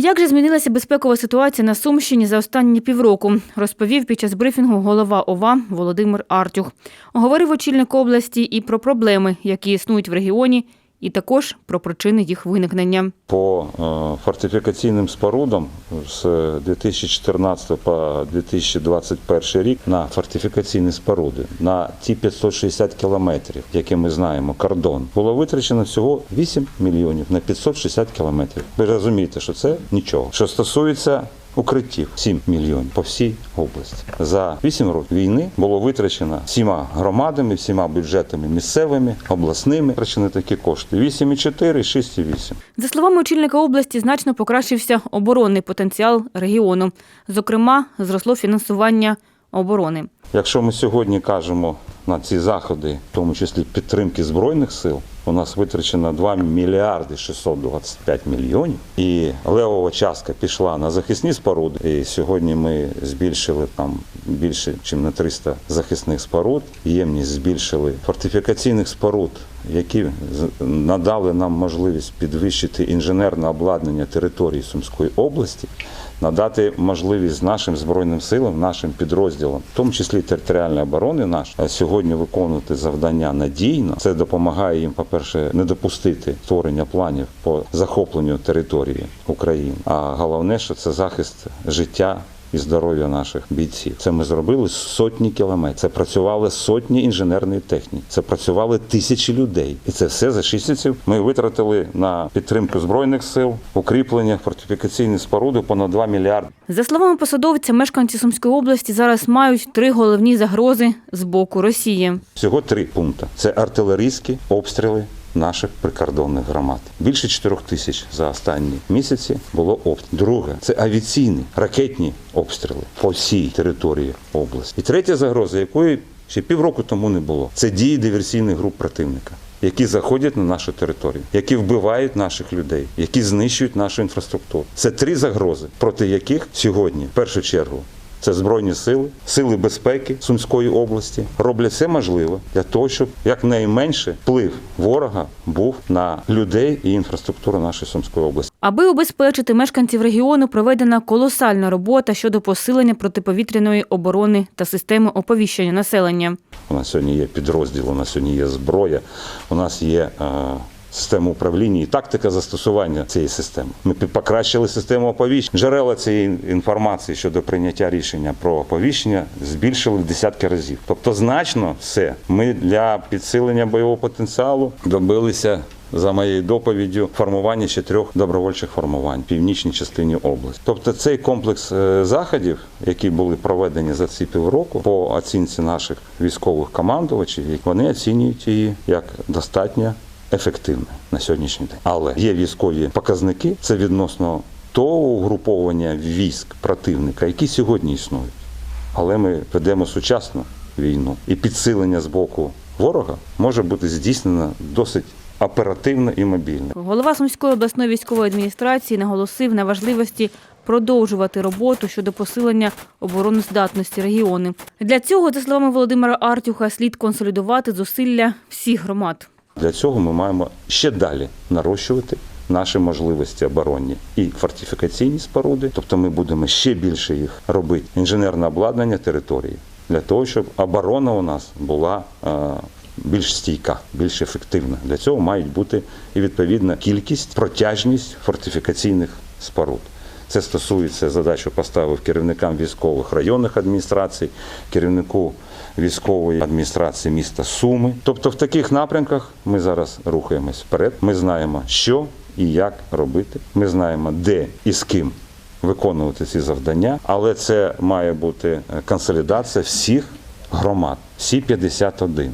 Як же змінилася безпекова ситуація на Сумщині за останні півроку, розповів під час брифінгу голова ОВА Володимир Артюх. Говорив очільник області і про проблеми, які існують в регіоні, і також про причини їх виникнення. По е, фортифікаційним спорудам з 2014 по 2021 рік на фортифікаційні споруди на ті 560 кілометрів, які ми знаємо, кордон, було витрачено всього 8 мільйонів на 560 кілометрів. Ви розумієте, що це нічого. Що стосується укриттів 7 мільйонів по всій області. За 8 років війни було витрачено всіма громадами, всіма бюджетами місцевими, обласними витрачені такі кошти. 8,4, 6,8. За словами очільника області, значно покращився оборонний потенціал регіону. Зокрема, зросло фінансування оборони. Якщо ми сьогодні кажемо на ці заходи, в тому числі підтримки збройних сил, у нас витрачено 2 мільярди 625 мільйонів, і левова частка пішла на захисні споруди. І сьогодні ми збільшили там більше, ніж на 300 захисних споруд. Ємність збільшили фортифікаційних споруд, які надали нам можливість підвищити інженерне обладнання території Сумської області надати можливість нашим збройним силам, нашим підрозділам, в тому числі територіальної оборони наш, сьогодні виконувати завдання надійно. Це допомагає їм, по-перше, не допустити створення планів по захопленню території України. А головне, що це захист життя. І здоров'я наших бійців. Це ми зробили сотні кілометрів. Це працювали сотні інженерної техніки. Це працювали тисячі людей. І це все за 6 місяців ми витратили на підтримку збройних сил, укріплення фортифікаційних споруди понад 2 мільярди. За словами посадовця, мешканці Сумської області зараз мають три головні загрози з боку Росії. Всього три пункти: це артилерійські обстріли наших прикордонних громад. Більше 4 тисяч за останні місяці було обстрілів. Друге це авіаційні ракетні обстріли по всій території області. І третя загроза, якої ще півроку тому не було, це дії диверсійних груп противника. Які заходять на нашу територію, які вбивають наших людей, які знищують нашу інфраструктуру. Це три загрози, проти яких сьогодні, в першу чергу, це збройні сили, сили безпеки Сумської області роблять все можливе для того, щоб якнайменше вплив ворога був на людей і інфраструктуру нашої Сумської області. Аби убезпечити мешканців регіону, проведена колосальна робота щодо посилення протиповітряної оборони та системи оповіщення населення. У нас сьогодні є підрозділ, у нас сьогодні є зброя, у нас є. е, Система управління і тактика застосування цієї системи. Ми покращили систему оповіщення. Джерела цієї інформації щодо прийняття рішення про оповіщення збільшили в десятки разів. Тобто, значно все. Ми для підсилення бойового потенціалу добилися. За моєю доповіддю формування ще трьох добровольчих формувань в північній частині області. Тобто цей комплекс е, заходів, які були проведені за ці півроку, по оцінці наших військових командувачів, вони оцінюють її як достатньо ефективне на сьогоднішній день. Але є військові показники, це відносно того угруповання військ противника, які сьогодні існують. Але ми ведемо сучасну війну, і підсилення з боку ворога може бути здійснено досить оперативно і мобільно. Голова Сумської обласної військової адміністрації наголосив на важливості продовжувати роботу щодо посилення обороноздатності регіону. Для цього, за словами Володимира Артюха, слід консолідувати зусилля всіх громад. Для цього ми маємо ще далі нарощувати наші можливості оборонні і фортифікаційні споруди, тобто ми будемо ще більше їх робити. Інженерне обладнання території для того, щоб оборона у нас була е, більш стійка, більш ефективна. Для цього мають бути і відповідна кількість, протяжність фортифікаційних споруд. Це стосується задачу поставив керівникам військових районних адміністрацій, керівнику військової адміністрації міста Суми. Тобто в таких напрямках ми зараз рухаємось вперед. Ми знаємо, що і як робити. Ми знаємо, де і з ким виконувати ці завдання, але це має бути консолідація всіх громад, всі 51.